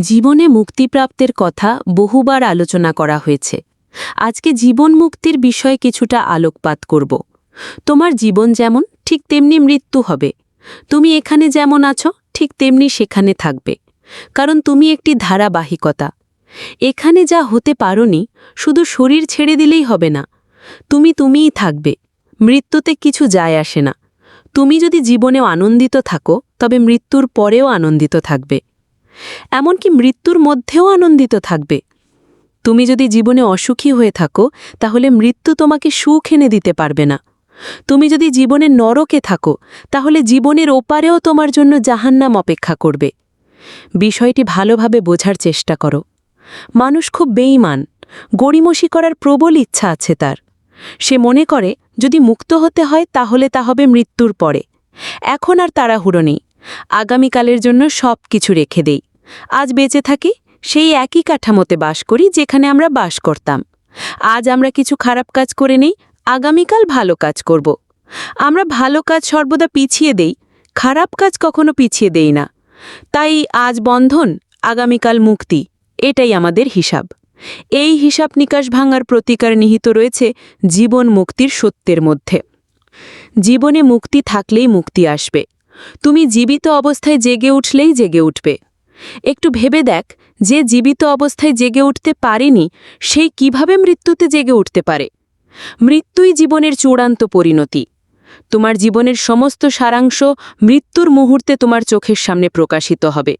জীবনে মুক্তিপ্রাপ্তের কথা বহুবার আলোচনা করা হয়েছে। আজকে জীবন মুক্তির বিষয়ে কিছুটা আলোকপাত করব। তোমার জীবন যেমন, ঠিক তেমনি মৃত্যু হবে। তুমি এখানে যেমন আছো, ঠিক তেমনি সেখানে থাকবে। কারণ তুমি একটি ধারাবাহিকতা। এখানে যা হতে পারোনি, শুধু শরীর ছেড়ে দিলেই হবে না। তুমি তুমিই থাকবে। মৃত্যুতে কিছু যায় আসে না। তুমি যদি জীবনেও আনন্দিত থাকো, তবে মৃত্যুর পরেও আনন্দিত থাকবে। এমনকি মৃত্যুর মধ্যেও আনন্দিত থাকবে। তুমি যদি জীবনে অসুখী হয়ে থাকো, তাহলে মৃত্যু তোমাকে সুখ এনে দিতে পারবে না। তুমি যদি জীবনে নরকে থাকো, তাহলে জীবনের ওপারেও তোমার জন্য জাহান্নাম অপেক্ষা করবে। বিষয়টি ভালোভাবে বোঝার চেষ্টা করো। মানুষ খুব বেইমান গড়িমসি করার প্রবল ইচ্ছা আছে তার। সে মনে করে, যদি মুক্ত হতে হয়, তাহলে তা হবে মৃত্যুর পরে। এখন আর তাড়াহুড়ো নেই। আগামীকালের জন্য সব কিছু রেখে দেই। আজ বেঁচে থাকি, সেই একই কাঠামোতে বাস করি যেখানে আমরা বাস করতাম। আজ আমরা কিছু খারাপ কাজ করে নেই, আগামীকাল ভালো কাজ করব। আমরা ভালো কাজ সর্বদা পিছিয়ে দেই, খারাপ কাজ কখনো পিছিয়ে দেই না। তাই আজ বন্ধন, আগামীকাল মুক্তি, এটাই আমাদের হিসাব। এই হিসাব নিকাশ ভাঙার প্রতিকার নিহিত রয়েছে জীবন মুক্তির সত্যের মধ্যে। জীবনে মুক্তি থাকলেই মুক্তি আসবে। তুমি জীবিত অবস্থায় জেগে উঠলেই জেগে উঠবে। একটু ভেবে দেখ, যে জীবিত অবস্থায় জেগে উঠতে পারেনি সেই কীভাবে মৃত্যুতে জেগে উঠতে পারে। মৃত্যুই জীবনের চূড়ান্ত পরিণতি। তোমার জীবনের সমস্ত সারাংশ মৃত্যুর মুহূর্তে তোমার চোখের সামনে প্রকাশিত হবে।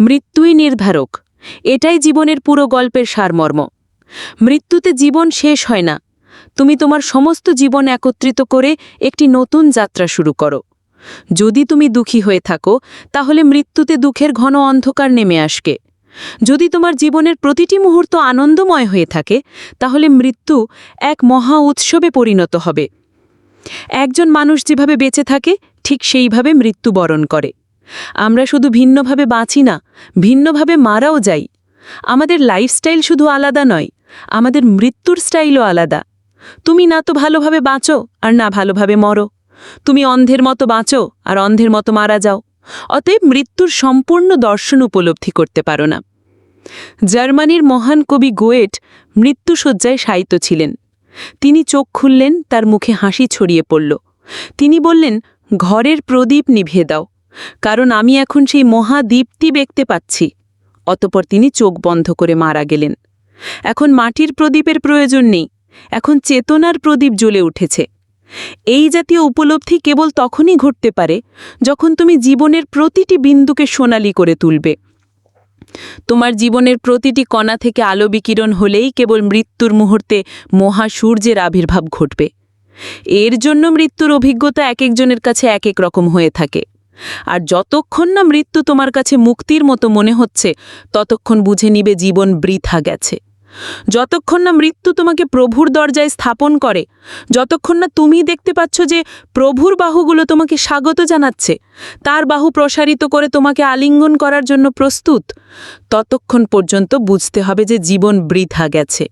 মৃত্যুই নির্ধারক। এটাই জীবনের পুরো গল্পের সারমর্ম। মৃত্যুতে জীবন শেষ হয় না। তুমি তোমার সমস্ত জীবন একত্রিত করে একটি নতুন যাত্রা শুরু করো। যদি তুমি দুঃখী হয়ে থাকো, তাহলে মৃত্যুতে দুঃখের ঘন অন্ধকার নেমে আসকে যদি তোমার জীবনের প্রতিটি মুহূর্ত আনন্দময় হয়ে থাকে, তাহলে মৃত্যু এক মহা উৎসবে পরিণত হবে। একজন মানুষ যেভাবে বেঁচে থাকে, ঠিক সেইভাবে মৃত্যুবরণ করে। আমরা শুধু ভিন্নভাবে বাঁচি না, ভিন্নভাবে মারাও যাই। আমাদের লাইফস্টাইল শুধু আলাদা নয়, আমাদের মৃত্যুর স্টাইলও আলাদা। তুমি না তো ভালোভাবে বাঁচো, আর না ভালোভাবে মরো। তুমি অন্ধের মতো বাঁচো আর অন্ধের মতো মারা যাও। অতএব মৃত্যুর সম্পূর্ণ দর্শন উপলব্ধি করতে পারো না। জার্মানির মহান কবি গোয়েট মৃত্যুসজ্জায় শায়িত ছিলেন। তিনি চোখ খুললেন, তার মুখে হাসি ছড়িয়ে পড়ল। তিনি বললেন, ঘরের প্রদীপ নিভিয়ে দাও, কারণ আমি এখন সেই মহাদীপ্তি দেখতে পাচ্ছি। অতপর তিনি চোখ বন্ধ করে মারা গেলেন। এখন মাটির প্রদীপের প্রয়োজন নেই, এখন চেতনার প্রদীপ জ্বলে উঠেছে। এই জাতীয় উপলব্ধি কেবল তখনই ঘটতে পারে যখন তুমি জীবনের প্রতিটি বিন্দুকে সোনালি করে তুলবে। তোমার জীবনের প্রতিটি কণা থেকে আলো বিকিরণ হলেই কেবল মৃত্যুর মুহূর্তে মহাসূর্যের আবির্ভাব ঘটবে। এর জন্য মৃত্যুর অভিজ্ঞতা এক একজনের কাছে এক এক রকম হয়ে থাকে। আর যতক্ষণ না মৃত্যু তোমার কাছে মুক্তির মতো মনে হচ্ছে, ততক্ষণ বুঝে নিবে জীবন বৃথা গেছে। যতক্ষণ না মৃত্যু তোমাকে প্রভুর দরজায় স্থাপন করে, যতক্ষণ না তুমি দেখতে পাচ্ছ যে প্রভুর বাহুগুলো তোমাকে স্বাগত জানাচ্ছে, তার বাহু প্রসারিত করে তোমাকে আলিঙ্গন করার জন্য প্রস্তুত, ততক্ষণ পর্যন্ত বুঝতে হবে যে জীবন বৃথা গেছে।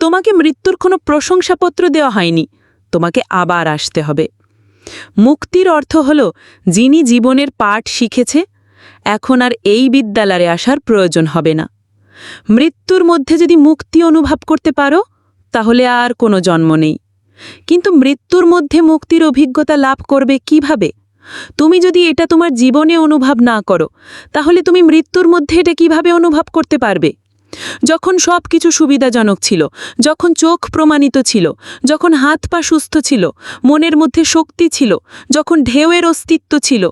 তোমাকে মৃত্যুর কোনো প্রশংসাপত্র দেওয়া হয়নি, তোমাকে আবার আসতে হবে। মুক্তির অর্থ হল, যিনি জীবনের পাঠ শিখেছে, এখন আর এই বিদ্যালয়ে আসার প্রয়োজন হবে না। মৃত্যুর মধ্যে যদি মুক্তি অনুভব করতে পারো, তাহলে আর কোনো জন্ম নেই। কিন্তু মৃত্যুর মধ্যে মুক্তির অভিজ্ঞতা লাভ করবে কীভাবে? তুমি যদি এটা তোমার জীবনে অনুভব না করো, তাহলে তুমি মৃত্যুর মধ্যে এটা কীভাবে অনুভব করতে পারবে? যখন সব কিছু সুবিধাজনক ছিল, যখন চোখ প্রমাণিত ছিল, যখন হাত পা সুস্থ ছিল, মনের মধ্যে শক্তি ছিল, যখন ঢেউয়ের অস্তিত্ব ছিল,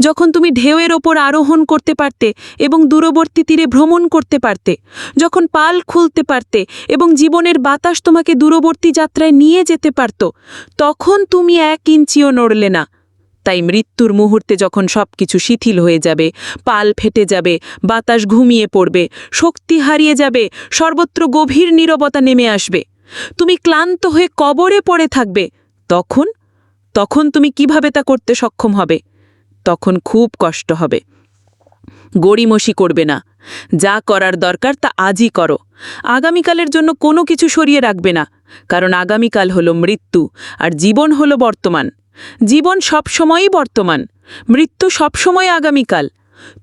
যখন তুমি ঢেউয়ের ওপর আরোহণ করতে পারতে এবং দূরবর্তী তীরে ভ্রমণ করতে পারতে, যখন পাল খুলতে পারতে এবং জীবনের বাতাস তোমাকে দূরবর্তী যাত্রায় নিয়ে যেতে পারত, তখন তুমি এক ইঞ্চিও নড়লে না। তাই মৃত্যুর মুহূর্তে যখন সব কিছু শিথিল হয়ে যাবে, পাল ফেটে যাবে, বাতাস ঘুমিয়ে পড়বে, শক্তি হারিয়ে যাবে, সর্বত্র গভীর নীরবতা নেমে আসবে, তুমি ক্লান্ত হয়ে কবরে পড়ে থাকবে, তখন তখন তুমি কীভাবে তা করতে সক্ষম হবে? তখন খুব কষ্ট হবে। গড়িমসি করবে না। যা করার দরকার তা আজই করো। আগামীকালের জন্য কোনো কিছু সরিয়ে রাখবে না, কারণ আগামীকাল হলো মৃত্যু আর জীবন হলো বর্তমান। জীবন সবসময়ই বর্তমান, মৃত্যু সবসময় আগামীকাল।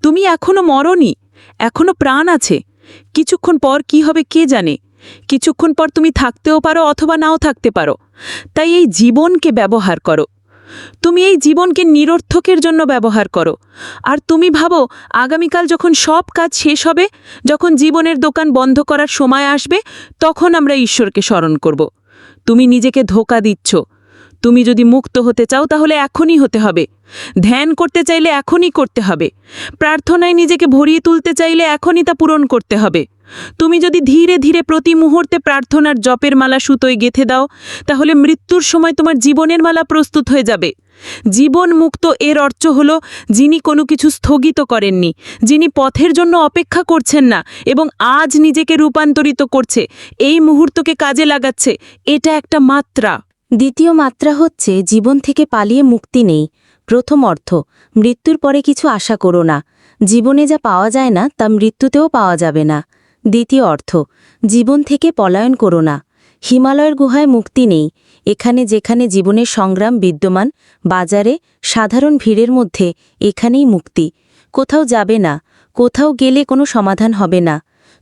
তুমি এখনও মরনি, এখনও প্রাণ আছে। কিছুক্ষণ পর কি হবে কে জানে? কিছুক্ষণ পর তুমি থাকতেও পারো অথবা নাও থাকতে পারো। তাই এই জীবনকে ব্যবহার করো। তুমি এই জীবনকে নিরর্থকের জন্য ব্যবহার করো। আর তুমি ভাবো, আগামীকাল যখন সব কাজ শেষ হবে, যখন জীবনের দোকান বন্ধ করার সময় আসবে, তখন আমরা ঈশ্বরকে স্মরণ করব। তুমি নিজেকে ধোকা দিচ্ছ। তুমি যদি মুক্ত হতে চাও তাহলে এখনই হতে হবে। ধ্যান করতে চাইলে এখনই করতে হবে। প্রার্থনায় নিজেকে ভরিয়ে তুলতে চাইলে এখনই তা পূরণ করতে হবে। তুমি যদি ধীরে ধীরে প্রতি মুহূর্তে প্রার্থনার জপের মালা সুতোয় গেথে দাও, তাহলে মৃত্যুর সময় তোমার জীবনের মালা প্রস্তুত হয়ে যাবে। জীবন মুক্ত এর অর্থ হল যিনি কোনো কিছু স্থগিত করেননি, যিনি পথের জন্য অপেক্ষা করছেন না এবং আজ নিজেকে রূপান্তরিত করছে, এই মুহূর্তকে কাজে লাগাচ্ছে। এটা একটা মাত্রা। দ্বিতীয় মাত্রা হচ্ছে, জীবন থেকে পালিয়ে মুক্তি নেই। প্রথম অর্থ, মৃত্যুর পরে কিছু আশা করো না। জীবনে যা পাওয়া যায় না, তা মৃত্যুতেও পাওয়া যাবে না। দ্বিতীয় অর্থ, জীবন থেকে পলায়ন করো না। হিমালয়ের গুহায় মুক্তি নেই। এখানে যেখানে জীবনের সংগ্রাম বিদ্যমান, বাজারে, সাধারণ ভিড়ের মধ্যে, এখানেই মুক্তি। কোথাও যাবে না, কোথাও গেলে কোনো সমাধান হবে না।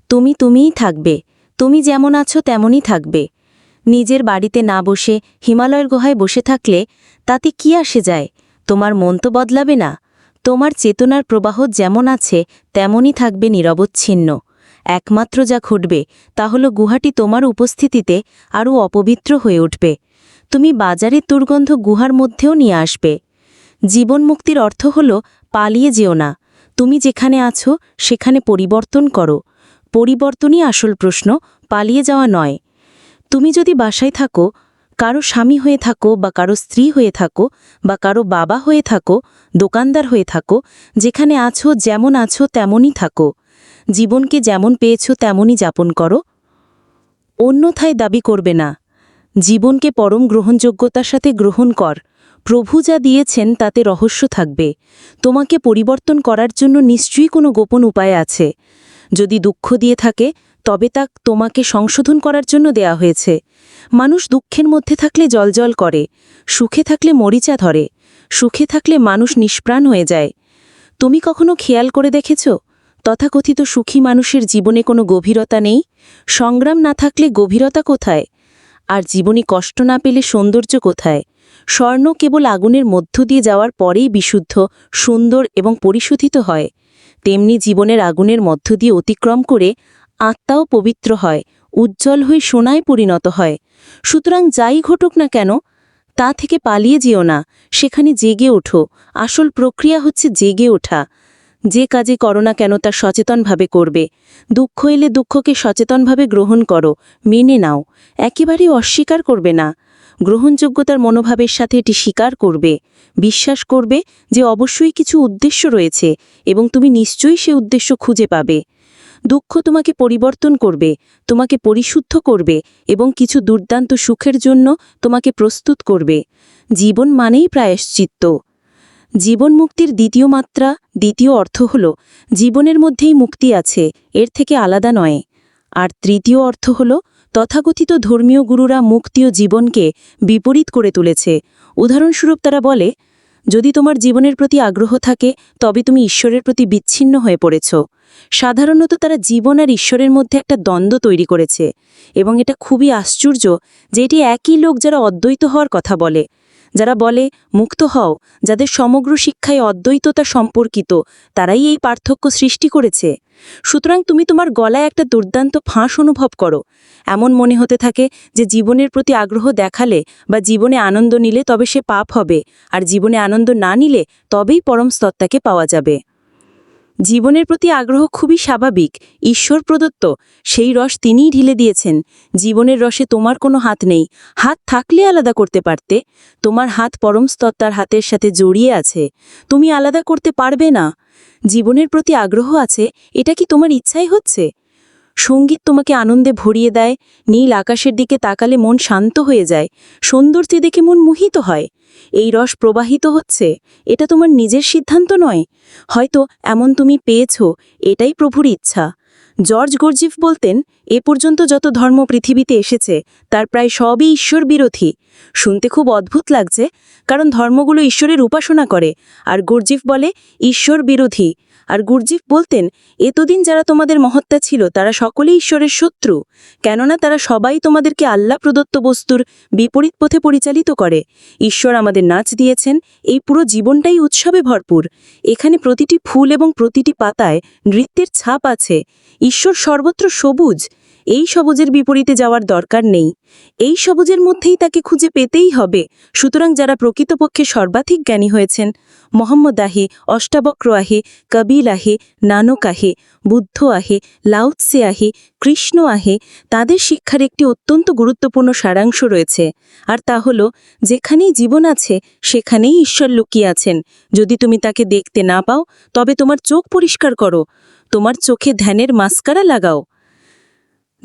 তুমি তুমিই থাকবে। তুমি যেমন আছো, তেমনই থাকবে। নিজের বাড়িতে না বসে হিমালয়ের গুহায় বসে থাকলে তাতে কি আসে যায়? তোমার মন তো বদলাবে না। তোমার চেতনার প্রবাহ যেমন আছে, তেমনই থাকবে নিরবচ্ছিন্ন। একমাত্র যা ঘটবে, তা হল গুহাটি তোমার উপস্থিতিতে আরও অপবিত্র হয়ে উঠবে। তুমি বাজারের দুর্গন্ধ গুহার মধ্যেও নিয়ে আসবে। জীবন মুক্তির অর্থ হল, পালিয়ে যেও না। তুমি যেখানে আছো, সেখানে পরিবর্তন করো। পরিবর্তনই আসল প্রশ্ন, পালিয়ে যাওয়া নয়। তুমি যদি বাসায় থাকো, কারও স্বামী হয়ে থাকো বা কারও স্ত্রী হয়ে থাকো বা কারও বাবা হয়ে থাকো, দোকানদার হয়ে থাকো, যেখানে আছো, যেমন আছো, তেমনই থাকো। জীবনকে যেমন পেয়েছ, তেমনই যাপন করো। অন্যথায় দাবি করবে না। জীবনকে পরম গ্রহণযোগ্যতার সাথে গ্রহণ কর। প্রভু যা দিয়েছেন, তাতে রহস্য থাকবে। তোমাকে পরিবর্তন করার জন্য নিশ্চয়ই কোনো গোপন উপায় আছে। যদি দুঃখ দিয়ে থাকে তবে তা তোমাকে সংশোধন করার জন্য দেয়া হয়েছে। মানুষ দুঃখের মধ্যে থাকলে জলজল করে, সুখে থাকলে মরিচা ধরে, সুখে থাকলে মানুষ নিষ্প্রাণ হয়ে যায়। তুমি কখনো খেয়াল করে দেখেছ? তথাকথিত সুখী মানুষের জীবনে কোনো গভীরতা নেই? সংগ্রাম না থাকলে গভীরতা কোথায়? আর জীবনে কষ্ট না পেলে সৌন্দর্য কোথায়? স্বর্ণ কেবল আগুনের মধ্য দিয়ে যাওয়ার পরেই বিশুদ্ধ, সুন্দর এবং পরিশোধিত হয়। তেমনি জীবনের আগুনের মধ্য দিয়ে অতিক্রম করে আত্মাও পবিত্র হয়, উজ্জ্বল হয়ে সোনায় পরিণত হয়। সুতরাং যাই ঘটুক না কেন, তা থেকে পালিয়ে যেও না, সেখানে জেগে ওঠো। আসল প্রক্রিয়া হচ্ছে জেগে ওঠা। যে কাজে করো না কেন তা সচেতনভাবে করবে। দুঃখ এলে দুঃখকে সচেতনভাবে গ্রহণ করো, মেনে নাও। একেবারেই অস্বীকার করবে না। গ্রহণযোগ্যতার মনোভাবের সাথে এটি স্বীকার করবে। বিশ্বাস করবে যে অবশ্যই কিছু উদ্দেশ্য রয়েছে এবং তুমি নিশ্চয়ই সে উদ্দেশ্য খুঁজে পাবে। দুঃখ তোমাকে পরিবর্তন করবে, তোমাকে পরিশুদ্ধ করবে এবং কিছু দুর্দান্ত সুখের জন্য তোমাকে প্রস্তুত করবে। জীবন মানেই প্রায়শ্চিত্ত। জীবন মুক্তির দ্বিতীয় মাত্রা, দ্বিতীয় অর্থ হল, জীবনের মধ্যেই মুক্তি আছে, এর থেকে আলাদা নয়। আর তৃতীয় অর্থ হল, তথাকথিত ধর্মীয় গুরুরা মুক্তি ও জীবনকে বিপরীত করে তুলেছে। উদাহরণস্বরূপ তারা বলে, যদি তোমার জীবনের প্রতি আগ্রহ থাকে, তবে তুমি ঈশ্বরের প্রতি বিচ্ছিন্ন হয়ে পড়েছ। সাধারণত তারা জীবন আর ঈশ্বরের মধ্যে একটা দ্বন্দ্ব তৈরি করেছে এবং এটা খুবই আশ্চর্য যে এটি একই লোক যারা অদ্বৈত হওয়ার কথা বলে। যারা বলে, মুক্ত হও। যাদের সমগ্র শিক্ষায় অদ্বৈততা সম্পর্কিত, তারাই এই পার্থক্য সৃষ্টি করেছে। সুতরাং তুমি তোমার গলায় একটা দুর্দান্ত ফাঁস অনুভব করো। এমন মনে হতে থাকে যে জীবনের প্রতি আগ্রহ দেখালে বা জীবনে আনন্দ নিলে তবে সে পাপ হবে, আর জীবনে আনন্দ না নিলে তবেই পরম স্তত্তাকে পাওয়া যাবে। জীবনের প্রতি আগ্রহ খুবই স্বাভাবিক, ঈশ্বর প্রদত্ত, সেই রস তিনিই ঢিলে দিয়েছেন। জীবনের রসে তোমার কোনো হাত নেই, হাত থাকলে আলাদা করতে পারতে, তোমার হাত পরমস্তত্তার হাতের সাথে জড়িয়ে আছে, তুমি আলাদা করতে পারবে না। জীবনের প্রতি আগ্রহ আছে, এটা কি তোমার ইচ্ছাই হচ্ছে? সংগীত তোমাকে আনন্দে ভরিয়ে দেয়, নীল আকাশের দিকে তাকালে মন শান্ত হয়ে যায়, সৌন্দর্যে দেখে মন মোহিত হয়। এই রস প্রবাহিত হচ্ছে, এটা তোমার নিজের সিদ্ধান্ত নয়। হয়তো এমন তুমি পেয়েছ, এটাই প্রভুর ইচ্ছা। জর্জ গর্জিফ বলতেন, এ পর্যন্ত যত ধর্ম পৃথিবীতে এসেছে, তার প্রায় সবই ঈশ্বর বিরোধী। শুনতে খুব অদ্ভুত লাগছে, কারণ ধর্মগুলো ঈশ্বরের উপাসনা করে, আর গর্জিফ বলে, ঈশ্বর বিরোধী। আর গুরজিফ বলতেন, এতদিন যারা তোমাদের মহত্তা ছিল, তারা সকলেই ঈশ্বরের শত্রু। কেননা তারা সবাই তোমাদেরকে আল্লাহ প্রদত্ত বস্তুর বিপরীত পথে পরিচালিত করে। ঈশ্বর আমাদের নাচ দিয়েছেন, এই পুরো জীবনটাই উৎসবে ভরপুর। এখানে প্রতিটি ফুল এবং প্রতিটি পাতায় নৃত্যের ছাপ আছে। ঈশ্বর সর্বত্র সবুজ। এই সবুজের বিপরীতে যাওয়ার দরকার নেই। এই সবুজের মধ্যেই তাকে খুঁজে পেতেই হবে। সুতরাং যারা প্রকৃতপক্ষে সর্বাধিক জ্ঞানী হয়েছেন, মোহাম্মদ আহে অষ্টাবক্র আহে কবিল আহে, নানক আহে, বুদ্ধ আহে লাউৎসে আহে, কৃষ্ণ আহে, তাদের শিক্ষার একটি অত্যন্ত গুরুত্বপূর্ণ সারাংশ রয়েছে। আর তা হল, যেখানেই জীবন আছে, সেখানেই ঈশ্বর লুকিয়ে আছেন। যদি তুমি তাকে দেখতে না পাও, তবে তোমার চোখ পরিষ্কার করো। তোমার চোখে ধ্যানের মাস্কারা লাগাও।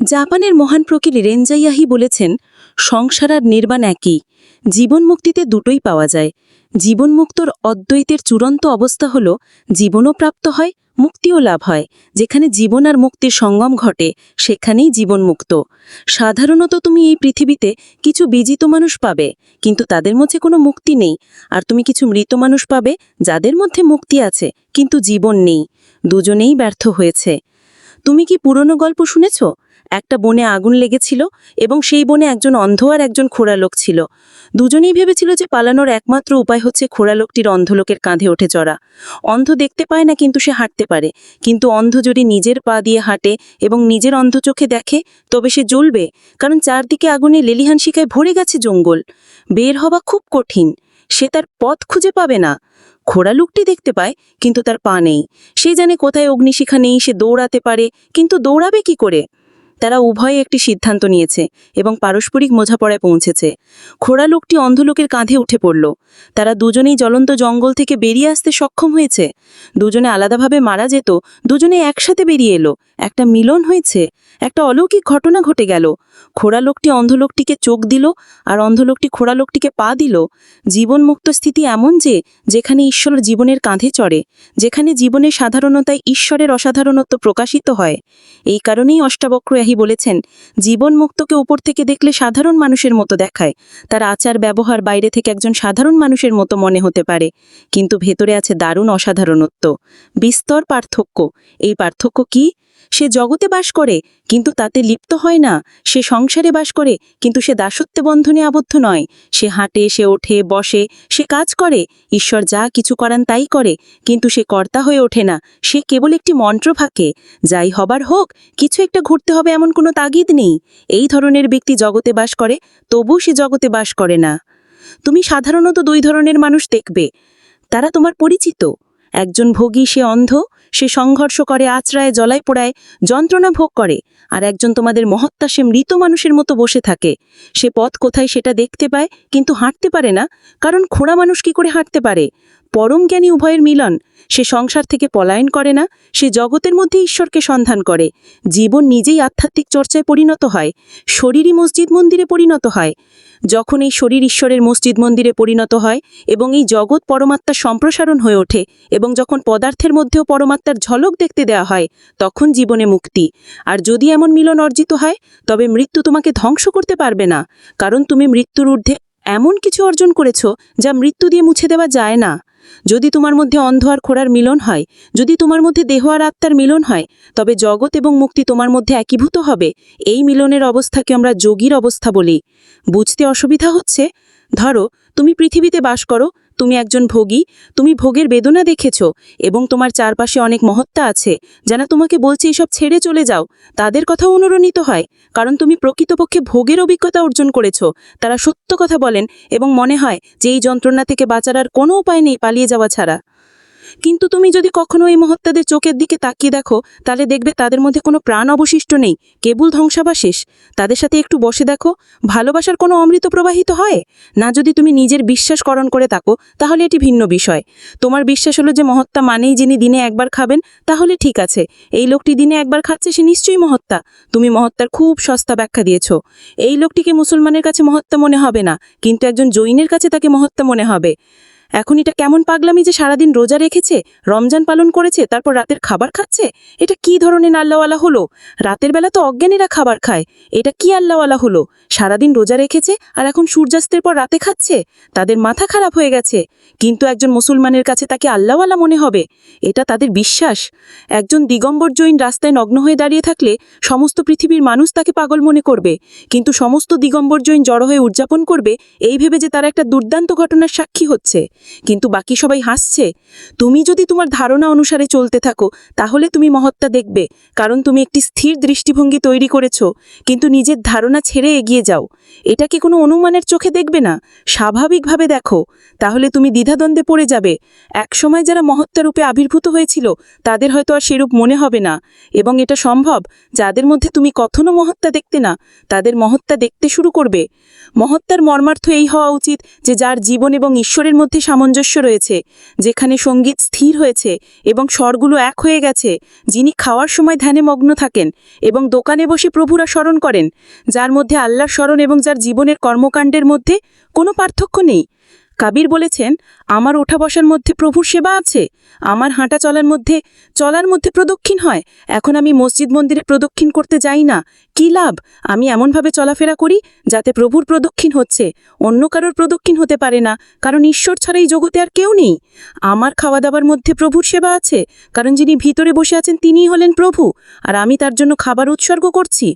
জাপানের মহান প্রকৃতি রেঞ্জাইয়াহি বলেছেন, সংসার আর নির্বাণ একই জীবন মুক্তিতে দুটোই পাওয়া যায়। জীবনমুক্তর অদ্বৈতের চূড়ান্ত অবস্থা হল, জীবনও প্রাপ্ত হয়, মুক্তিও লাভ হয়। যেখানে জীবন আর মুক্তির সঙ্গম ঘটে, সেখানেই জীবনমুক্ত। সাধারণত তুমি এই পৃথিবীতে কিছু বিজিত মানুষ পাবে, কিন্তু তাদের মধ্যে কোনো মুক্তি নেই। আর তুমি কিছু মৃত মানুষ পাবে, যাদের মধ্যে মুক্তি আছে, কিন্তু জীবন নেই। দুজনেই ব্যর্থ হয়েছে। তুমি কি পুরনো গল্প শুনেছ? একটা বনে আগুন লেগেছিল এবং সেই বনে একজন অন্ধ আর একজন খোড়া লোক ছিল। দুজনেই ভেবেছিল যে পালানোর একমাত্র উপায় হচ্ছে খোড়া লোকটির অন্ধলোকের কাঁধে ওঠে চড়া। অন্ধ দেখতে পায় না কিন্তু সে হাঁটতে পারে। কিন্তু অন্ধ যদি নিজের পা দিয়ে হাঁটে এবং নিজের অন্ধ চোখে দেখে, তবে সে জ্বলবে, কারণ চারদিকে আগুনে লেলিহান শিকায় ভরে গেছে জঙ্গল। বের হওয়া খুব কঠিন। সে তার পথ খুঁজে পাবে না। খোড়া লোকটি দেখতে পায়, কিন্তু তার পা নেই। সে জানে কোথায় অগ্নিশিখা নেই, সে দৌড়াতে পারে, কিন্তু দৌড়াবে কি করে? তারা উভয়ে একটি সিদ্ধান্ত নিয়েছে এবং পারস্পরিক মোঝাপড়ায় পৌঁছেছে। খোড়া লোকটি অন্ধলোকের কাঁধে উঠে পড়ল। তারা দুজনেই জ্বলন্ত জঙ্গল থেকে বেরিয়ে আসতে সক্ষম হয়েছে। দুজনে আলাদাভাবে মারা যেত, দুজনে একসাথে বেরিয়ে এলো। একটা মিলন হয়েছে, একটা অলৌকিক ঘটনা ঘটে গেল। খোড়া লোকটি অন্ধলোকটিকে চোখ দিল আর অন্ধলোকটি খোড়া লোকটিকে পা দিল। জীবনমুক্ত স্থিতি এমন যে, যেখানে ঈশ্বর জীবনের কাঁধে চড়ে, যেখানে জীবনের সাধারণতায় ঈশ্বরের অসাধারণত্ব প্রকাশিত হয়। এই কারণেই অষ্টাবক্র ইয়াহি বলেছেন জীবন মুক্তকে উপর থেকে দেখলে সাধারণ মানুষের মতো দেখায়। তার আচার ব্যবহার বাইরে থেকে একজন সাধারণ মানুষের মতো মনে হতে পারে, কিন্তু ভেতরে আছে দারুণ অসাধারণত্ব। বিস্তর পার্থক্য। এই পার্থক্য কি? সে জগতে বাস করে, কিন্তু তাতে লিপ্ত হয় না। সে সংসারে বাস করে, কিন্তু সে দাসত্ব বন্ধনে আবদ্ধ নয়। সে হাঁটে, সে ওঠে, বসে, সে কাজ করে। ঈশ্বর যা কিছু করান তাই করে, কিন্তু সে কর্তা হয়ে ওঠে না। সে কেবল একটি মন্ত্র ফাঁকে, যাই হবার হোক, কিছু একটা ঘুরতে হবে এমন কোনো তাগিদ নেই। এই ধরনের ব্যক্তি জগতে বাস করে তবু সে জগতে বাস করে না। তুমি সাধারণত দুই ধরনের মানুষ দেখবে। তারা তোমার পরিচিত। একজন ভোগী, সে অন্ধ, সে সংঘর্ষ করে আচরায় জলায় পোড়ায়, যন্ত্রণা ভোগ করে, আর একজন তোমাদের মহত্তা, সে মৃত মানুষের মতো বসে থাকে। সে পথ কোথায় সেটা দেখতে পায়, কিন্তু হাঁটতে পারে না, কারণ খোঁড়া মানুষ কি করে হাঁটতে পারে? পরম জ্ঞানী উভয়ের মিলন। সে সংসার থেকে পলায়ন করে না, সে জগতের মধ্যে ঈশ্বরকে সন্ধান করে। জীবন নিজেই আধ্যাত্মিক চর্চায় পরিণত হয়, শরীরই মসজিদ মন্দিরে পরিণত হয়। যখন এই শরীর ঈশ্বরের মসজিদ মন্দিরে পরিণত হয় এবং এই জগৎ পরমাত্মার সম্প্রসারণ হয়ে ওঠে এবং যখন পদার্থের মধ্যেও পরমাত্মার ঝলক দেখতে দেওয়া হয়, তখন জীবনে মুক্তি। আর যদি এমন মিলন অর্জিত হয়, তবে মৃত্যু তোমাকে ধ্বংস করতে পারবে না, কারণ তুমি মৃত্যুর ঊর্ধ্বে এমন কিছু অর্জন করেছ যা মৃত্যু দিয়ে মুছে দেওয়া যায় না। যদি তোমার মধ্যে অন্ধ আর খোড়ার মিলন হয়, যদি তোমার মধ্যে দেহ আর আত্মার মিলন হয়, তবে জগৎ এবং মুক্তি তোমার মধ্যে একীভূত হবে। এই মিলনের অবস্থাকে আমরা যোগীর অবস্থা বলি। বুঝতে অসুবিধা হচ্ছে? ধরো, তুমি পৃথিবীতে বাস করো তুমি একজন ভোগী, তুমি ভোগের বেদনা দেখেছ এবং তোমার চারপাশে অনেক মহত্তা আছে, যারা তোমাকে বলছে এসব ছেড়ে চলে যাও। তাদের কথা অনুরণিত হয়, কারণ তুমি প্রকৃতপক্ষে ভোগের অভিজ্ঞতা অর্জন করেছ। তারা সত্য কথা বলেন এবং মনে হয় যে এই যন্ত্রণা থেকে বাঁচার আর কোনো উপায় নেই পালিয়ে যাওয়া ছাড়া। কিন্তু তুমি যদি কখনো এই মহত্তাদের চোখের দিকে তাকিয়ে দেখো, তাহলে দেখবে তাদের মধ্যে কোনো প্রাণ অবশিষ্ট নেই। কেবল ধ্বংসাবাশেষ। তাদের সাথে একটু বসে দেখো, ভালোবাসার কোনো অমৃত প্রবাহিত হয়? না, যদি তুমি নিজের বিশ্বাসকরণ করে থাকো, তাহলে এটি ভিন্ন বিষয়। তোমার বিশ্বাস হলো যে মহত্তা মানেই যিনি দিনে একবার খাবেন, তাহলে ঠিক আছে। এই লোকটি দিনে একবার খাচ্ছে, সে নিশ্চয়ই মহত্তা। তুমি মহত্তার খুব সস্তা ব্যাখ্যা দিয়েছ। এই লোকটিকে মুসলমানের কাছে মহত্তা মনে হবে না, কিন্তু একজন জৈনের কাছে তাকে মহত্তা মনে হবে। এখন এটা কেমন পাগলামি যে সারাদিন রোজা রেখেছে, রমজান পালন করেছে, তারপর রাতের খাবার খাচ্ছে? এটা কি ধরনের আল্লাহওয়ালা হলো? রাতের বেলা তো অজ্ঞানীরা খাবার খায়। এটা কি আল্লাহওয়ালা হলো? সারাদিন রোজা রেখেছে আর এখন সূর্যাস্তের পর রাতে খাচ্ছে? তাদের মাথা খারাপ হয়ে গেছে। কিন্তু একজন মুসলমানের কাছে তাকে আল্লাহওয়ালা মনে হবে? এটা তাদের বিশ্বাস। একজন দিগম্বর জৈন রাস্তায় নগ্ন হয়ে দাঁড়িয়ে থাকলে সমস্ত পৃথিবীর মানুষ তাকে পাগল মনে করবে। কিন্তু সমস্ত দিগম্বর জৈন জড়ো হয়ে উদযাপন করবে, এই ভেবে যে তারা একটা দুর্দান্ত ঘটনার সাক্ষী হচ্ছে। কিন্তু বাকি সবাই হাসছে। তুমি যদি তোমার ধারণা অনুসারে চলতে থাকো, তাহলে তুমি মহত্তা দেখবে, কারণ তুমি একটি স্থির দৃষ্টিভঙ্গি তৈরি করেছ, কিন্তু নিজের ধারণা ছেড়ে এগিয়ে যাও। এটাকে কোনো অনুমানের চোখে দেখবে না? স্বাভাবিকভাবে দেখো, তাহলে তুমি দ্বিধাদ্বন্দ্বে পড়ে যাবে। একসময় যারা মহত্তা রূপে আবির্ভূত হয়েছিল, তাদের হয়তো আর সেরূপ মনে হবে না। এবং এটা সম্ভব, যাদের মধ্যে তুমি কখনো মহত্তা দেখতে না, তাদের মহত্তা দেখতে শুরু করবে। মহত্তার মর্মার্থ এই হওয়া উচিত যে যার জীবন এবং ঈশ্বরের মধ্যে সামঞ্জস্য রয়েছে, যেখানে সংগীত স্থির হয়েছে এবং স্বরগুলো এক হয়ে গেছে, যিনি খাওয়ার সময় ধ্যানে মগ্ন থাকেন এবং দোকানে বসে প্রভুরা স্মরণ করেন, যার মধ্যে আল্লাহর স্মরণ এবং যার জীবনের কর্মকাণ্ডের মধ্যে কোনো পার্থক্য নেই। কাবির বলেছেন, আমার ওঠা বসার মধ্যে প্রভুর সেবা আছে, আমার হাঁটা চলার মধ্যে চলার মধ্যে প্রদক্ষিণ হয়, এখন আমি মসজিদ মন্দিরে প্রদক্ষিণ করতে যাই না কি লাভ? আমি এমনভাবে চলাফেরা করি যাতে প্রভুর প্রদক্ষিণ হচ্ছে। অন্য কারোর প্রদক্ষিণ হতে পারে না, কারণ ঈশ্বর ছাড়া এই জগতে আর কেউ নেই। আমার খাওয়া দাবার মধ্যে প্রভুর সেবা আছে, কারণ যিনি ভিতরে বসে আছেন তিনিই হলেন প্রভু, আর আমি তার জন্য খাবার উৎসর্গ করছি।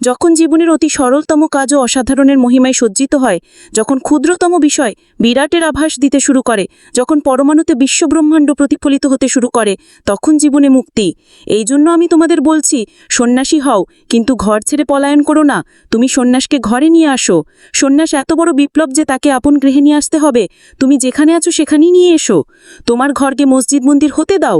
যখন জীবনের অতি সরলতম কাজও অসাধারণের মহিমায় সজ্জিত হয়, যখন ক্ষুদ্রতম বিষয় বিরাটের আভাস দিতে শুরু করে, যখন পরমাণুতে বিশ্বব্রহ্মাণ্ড প্রতিফলিত হতে শুরু করে, তখন জীবনে মুক্তি। এই জন্য আমি তোমাদের বলছি, সন্ন্যাসী হও, কিন্তু ঘর ছেড়ে পলায়ন করো না। তুমি সন্ন্যাসকে ঘরে নিয়ে আসো। সন্ন্যাস এত বড় বিপ্লব যে তাকে আপন গৃহে নিয়ে আসতে হবে। তুমি যেখানে আছো সেখানেই নিয়ে এসো। তোমার ঘরকে মসজিদ মন্দির হতে দাও।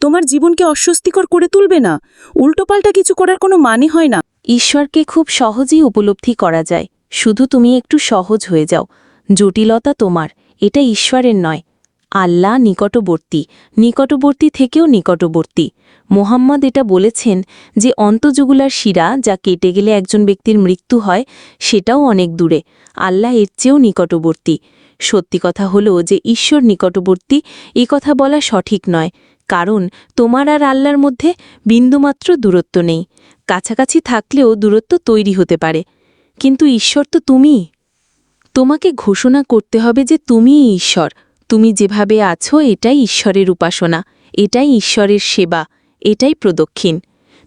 তোমার জীবনকে অস্বস্তিকর করে তুলবে না। উল্টোপাল্টা কিছু করার কোনো মানে হয় না। ঈশ্বরকে খুব সহজেই উপলব্ধি করা যায়। শুধু তুমি একটু সহজ হয়ে যাও। জটিলতা তোমার। এটা ঈশ্বরের নয়। আল্লাহ নিকটবর্তী নিকটবর্তী থেকেও নিকটবর্তী। মোহাম্মদ এটা বলেছেন যে অন্তযুগুলার শিরা যা কেটে গেলে একজন ব্যক্তির মৃত্যু হয়, সেটাও অনেক দূরে। আল্লাহ এর চেয়েও নিকটবর্তী। সত্যি কথা হলো যে ঈশ্বর নিকটবর্তী, এ কথা বলা সঠিক নয়। কারণ তোমার আর আল্লাহর মধ্যে বিন্দুমাত্র দূরত্ব নেই। কাছাকাছি থাকলেও দূরত্ব তৈরি হতে পারে। কিন্তু ঈশ্বর তো তুমি। তোমাকে ঘোষণা করতে হবে যে তুমিই ঈশ্বর। তুমি যেভাবে আছো, এটাই ঈশ্বরের উপাসনা, এটাই ঈশ্বরের সেবা, এটাই প্রদক্ষিণ।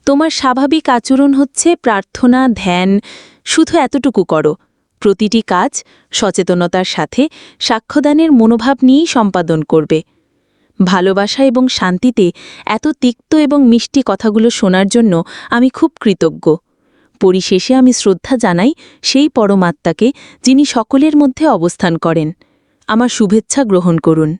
তোমার স্বাভাবিক আচরণ হচ্ছে প্রার্থনা, ধ্যান, শুধু এতটুকু করো। প্রতিটি কাজ সচেতনতার সাথে সাক্ষ্যদানের মনোভাব নিয়েই সম্পাদন করবে। ভালোবাসা এবং শান্তিতে এত তিক্ত এবং মিষ্টি কথাগুলো শোনার জন্য আমি খুব কৃতজ্ঞ। পরিশেষে আমি শ্রদ্ধা জানাই সেই পরমাত্মাকে যিনি সকলের মধ্যে অবস্থান করেন। আমার শুভেচ্ছা গ্রহণ করুন।